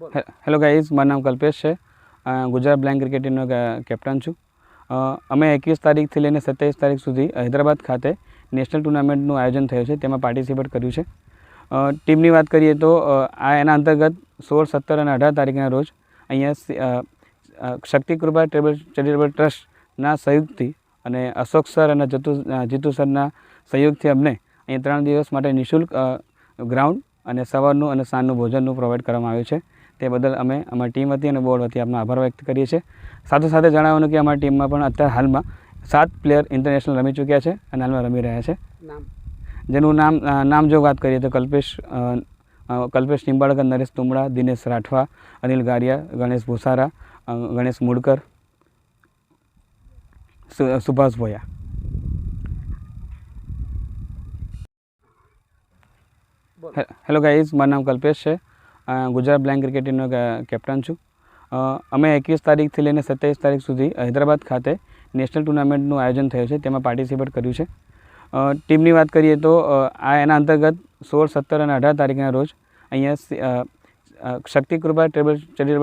Hello guys, મારું નામ કલ્પેશ છે. ગુજરાત બ્લેન્ક ક્રિકેટ ટીમનો કેપ્ટન છું. અમે એકવીસ તારીખથી લઈને સત્યાવીસ તારીખ સુધી હૈદરાબાદ ખાતે નેશનલ ટુર્નામેન્ટનું આયોજન થયું છે. તેમાં પાર્ટિસિપેટ કર્યું છે. ટીમની વાત કરીએ તો આ એના અંતર્ગત સોળ, સત્તર અને અઢાર તારીખના રોજ અહીંયા શક્તિકૃપા ટેબલ ચેરિટેબલ ટ્રસ્ટના સહયોગથી અને અશોક સર અને જતુ જીતુ સરના સહયોગથી અમને અહીંયા ત્રણ દિવસ માટે નિઃશુલ્ક ગ્રાઉન્ડ અને સવારનું અને સાંજનું ભોજનનું પ્રોવાઈડ કરવામાં આવ્યું છે. તે બદલ અમે અમારી ટીમ હતી અને બોર્ડ હતી આપનો આભાર વ્યક્ત કરીએ છીએ. સાથો સાથે જણાવવાનું કે અમારી ટીમમાં પણ અત્યારે હાલમાં સાત પ્લેયર ઇન્ટરનેશનલ રમી ચૂક્યા છે અને હાલમાં રમી રહ્યા છે. જેનું નામ નામ જો વાત કરીએ તો કલ્પેશ કલ્પેશ નિંબાળકર નરેશ તુમડા દિનેશ રાઠવા અનિલ ગારિયા ગણેશ ભૂસારા ગણેશ મુડકર સુભાષ ભોયા. હેલો ગાઈઝ મારું નામ કલ્પેશ છે. ગુજરાત બ્લેન્ક ક્રિકેટ ટીમનો કેપ્ટન છું. અમે એકવીસ તારીખથી લઈને સત્યાવીસ તારીખ સુધી હૈદરાબાદ ખાતે નેશનલ ટુર્નામેન્ટનું આયોજન થયું છે, તેમાં પાર્ટિસિપેટ કર્યું છે. ટીમની વાત કરીએ તો આ એના અંતર્ગત સોળ, સત્તર અને અઢાર તારીખના રોજ અહીંયા શક્તિકૃપા ટેબલ ચેરિટેબલ